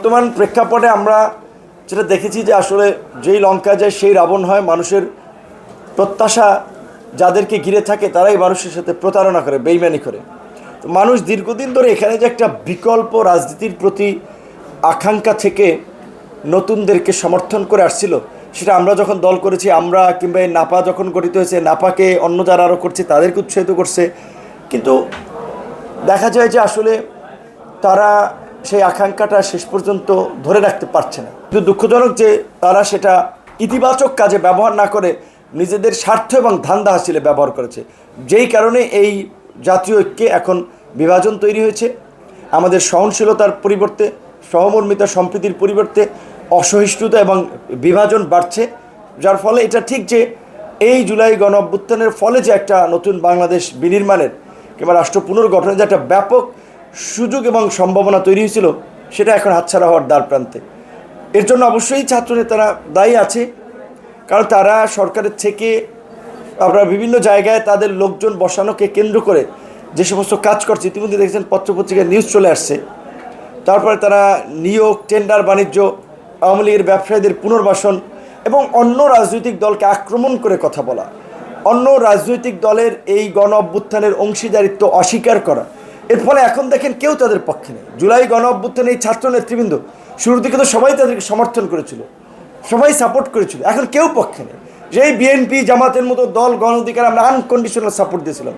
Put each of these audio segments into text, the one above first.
বর্তমান প্রেক্ষাপটে আমরা যেটা দেখেছি যে আসলে যেই লঙ্কা যায়, সেই রাবণ হয়, মানুষের প্রত্যাশা যাদেরকে ঘিরে থাকে, তারাই মানুষের সাথে প্রতারণা করে, বেইমানি করে। তো মানুষ দীর্ঘদিন ধরে এখানে যে একটা বিকল্প রাজনীতির প্রতি আকাঙ্ক্ষা থেকে নতুনদেরকে সমর্থন করে আসছিল, সেটা আমরা যখন দল করেছি, আমরা কিংবা এই নাপা যখন গঠিত হয়েছে, নাপাকে অন্য যারা আরও করছে, তাদেরকে উৎসাহিত করছে। কিন্তু দেখা যায় যে আসলে তারা সেই আকাঙ্ক্ষাটা শেষ পর্যন্ত ধরে রাখতে পারছে না। কিন্তু দুঃখজনক যে তারা সেটা ইতিবাচক কাজে ব্যবহার না করে নিজেদের স্বার্থ এবং ধান্দা হাসিলে ব্যবহার করেছে। যেই কারণে এই জাতীয় ঐক্যে এখন বিভাজন তৈরি হয়েছে। আমাদের সহনশীলতার পরিবর্তে, সহমর্মিতা সম্প্রীতির পরিবর্তে অসহিষ্ণুতা এবং বিভাজন বাড়ছে। যার ফলে এটা ঠিক যে এই জুলাই গণ অভ্যুত্থানের ফলে যে একটা নতুন বাংলাদেশ বিনির্মাণের কিংবা রাষ্ট্র পুনর্গঠনের যে একটা ব্যাপক সুযোগ এবং সম্ভাবনা তৈরি হয়েছিল, সেটা এখন হাতছাড়া হওয়ার দ্বার প্রান্তে। এর জন্য অবশ্যই ছাত্রনেতারা দায়ী আছে, কারণ তারা সরকারের থেকে আপনারা বিভিন্ন জায়গায় তাদের লোকজন বসানোকে কেন্দ্র করে যে সমস্ত কাজ করছে, ইতিমধ্যে দেখছেন পত্রপত্রিকায় নিউজ চলে আসছে। তারপরে তারা নিয়োগ টেন্ডার বাণিজ্য, আওয়ামী লীগের ব্যবসায়ীদের পুনর্বাসন এবং অন্য রাজনৈতিক দলকে আক্রমণ করে কথা বলা। অন্য রাজনৈতিক দলের এই গণ অভ্যুত্থানের অংশীদারিত্ব অস্বীকার করা। এর ফলে এখন দেখেন কেউ তাদের পক্ষে নেই। জুলাই গণ অভ্যুত্থানে এই ছাত্র নেতৃবৃন্দ শুরুর দিকে তো সবাই তাদেরকে সমর্থন করেছিল, সবাই সাপোর্ট করেছিল, এখন কেউ পক্ষে নেই। যেই বিএনপি জামাতের মতো দল, গণ অধিকার আমরা আনকন্ডিশনাল সাপোর্ট দিয়েছিলাম।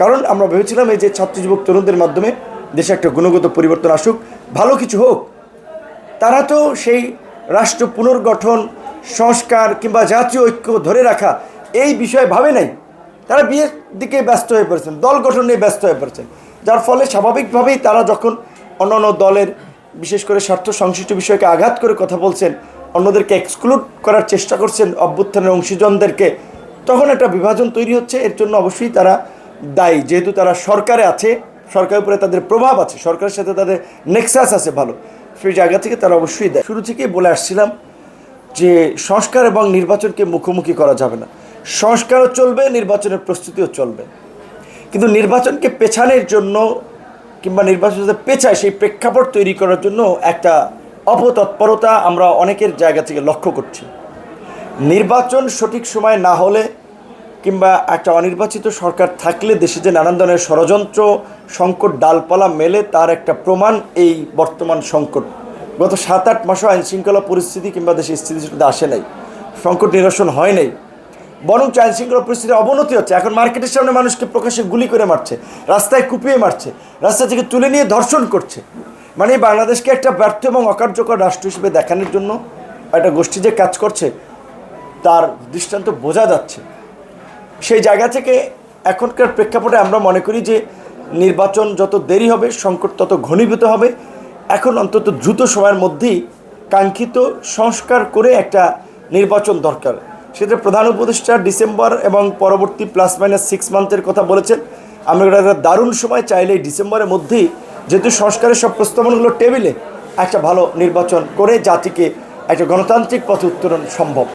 কারণ আমরা ভেবেছিলাম এই যে ছাত্র যুবক তরুণদের মাধ্যমে দেশে একটা গুণগত পরিবর্তন আসুক, ভালো কিছু হোক, তারা তো সেই রাষ্ট্র পুনর্গঠন, সংস্কার কিংবা জাতীয় ঐক্য ধরে রাখা এই বিষয়ে ভাবে নাই। তারা বিয়ের দিকে ব্যস্ত হয়ে পড়েছেন, দল গঠন নিয়ে ব্যস্ত হয়ে পড়েছেন। যার ফলে স্বাভাবিকভাবেই তারা যখন অন্যান্য দলের, বিশেষ করে স্বার্থ সংশ্লিষ্ট বিষয়কে আঘাত করে কথা বলছেন, অন্যদেরকে এক্সক্লুড করার চেষ্টা করছেন অভ্যুত্থানের অংশীজনদেরকে, তখন একটা বিভাজন তৈরি হচ্ছে। এর জন্য অবশ্যই তারা দায়ী। যেহেতু তারা সরকারে আছে, সরকারের উপরে তাদের প্রভাব আছে, সরকারের সাথে তাদের নেক্সাস আছে ভালো। সেই জায়গা থেকে তারা অবশ্যই দেয়। শুরু থেকেই বলে আসছিলাম যে সংস্কার এবং নির্বাচনকে মুখোমুখি করা যাবে না। সংস্কারও চলবে, নির্বাচনের প্রস্তুতিও চলবে। কিন্তু নির্বাচনকে পেছানোর জন্য কিংবা নির্বাচন যাতে পেছায়, সেই প্রেক্ষাপট তৈরি করার জন্য একটা অপতৎপরতা আমরা অনেকের জায়গা থেকে লক্ষ্য করছি। নির্বাচন সঠিক সময় না হলে কিংবা একটা অনির্বাচিত সরকার থাকলে দেশে যে নানান ধরনের ষড়যন্ত্র, সংকট, ডালপালা মেলে, তার একটা প্রমাণ এই বর্তমান সংকট। গত সাত আট মাসও আইনশৃঙ্খলা পরিস্থিতি কিংবা দেশে স্থিতিশীলতা আসে নাই। সংকট নিরসন হয় নাই। বরং আইন শৃঙ্খলা পরিস্থিতির অবনতি হচ্ছে। এখন মার্কেটের সামনে মানুষকে প্রকাশ্যে গুলি করে মারছে, রাস্তায় কুপিয়ে মারছে, রাস্তা থেকে তুলে নিয়ে ধর্ষণ করছে। মানে বাংলাদেশকে একটা ব্যর্থ এবং অকার্যকর রাষ্ট্র হিসেবে দেখানোর জন্য একটা গোষ্ঠী যে কাজ করছে, তার দৃষ্টান্ত বোঝা যাচ্ছে। সেই জায়গা থেকে এখনকার প্রেক্ষাপটে আমরা মনে করি যে নির্বাচন যত দেরি হবে, সংকট তত ঘনীভূত হবে। এখন অন্তত দ্রুত সময়ের মধ্যেই কাঙ্ক্ষিত সংস্কার করে একটা নির্বাচন দরকার। সেটা প্রধান উপদেষ্টা ডিসেম্বর এবং পরবর্তী প্লাস মাইনাস সিক্স মান্থের কথা বলেছেন। আমি একটা দারুণ সময় চাইলে ডিসেম্বরের মধ্যেই যেহেতু সংস্কারের সব প্রস্তাবনগুলো টেবিলে একটা ভালো নির্বাচন করে জাতিকে একটা গণতান্ত্রিক পথে উত্তরণ সম্ভব।